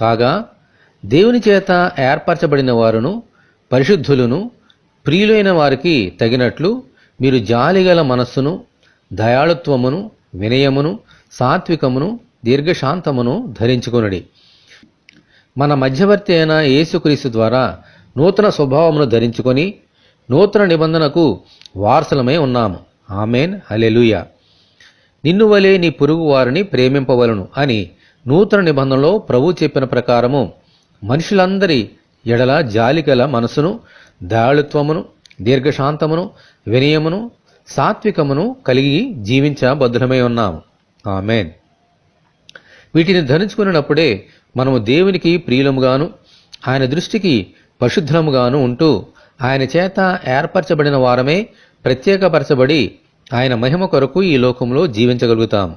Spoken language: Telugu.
కాగా దేవుని చేత ఏర్పరచబడిన వారును పరిశుద్ధులను ప్రియులైన వారికి తగినట్లు మీరు జాలిగల మనస్సును దయాళుత్వమును వినయమును సాత్వికమును దీర్ఘశాంతమును ధరించుకొనుడి. మన మధ్యవర్తి అయిన యేసుక్రీస్తు ద్వారా నూతన స్వభావమును ధరించుకొని నూతన నిబంధనకు వారసులమై ఉన్నాము. ఆమెన్. అలెలుయ నిన్ను వలె నీ పొరుగు వారిని ప్రేమింపవలను అని నూతన నిబంధనలో ప్రభు చెప్పిన ప్రకారము మనుషులందరి ఎడల జాలిగల మనసును దయాళుత్వమును దీర్ఘశాంతమును వినయమును సాత్వికమును కలిగి జీవించబద్ధమై ఉన్నాము. ఆమెన్. వీటిని ధరించుకున్నప్పుడే మనము దేవునికి ప్రియులముగాను ఆయన దృష్టికి పరిశుద్ధముగాను ఉంటూ ఆయన చేత ఏర్పరచబడిన వారమే ప్రత్యేకపరచబడి ఆయన మహిమ కొరకు ఈ లోకంలో జీవించగలుగుతాం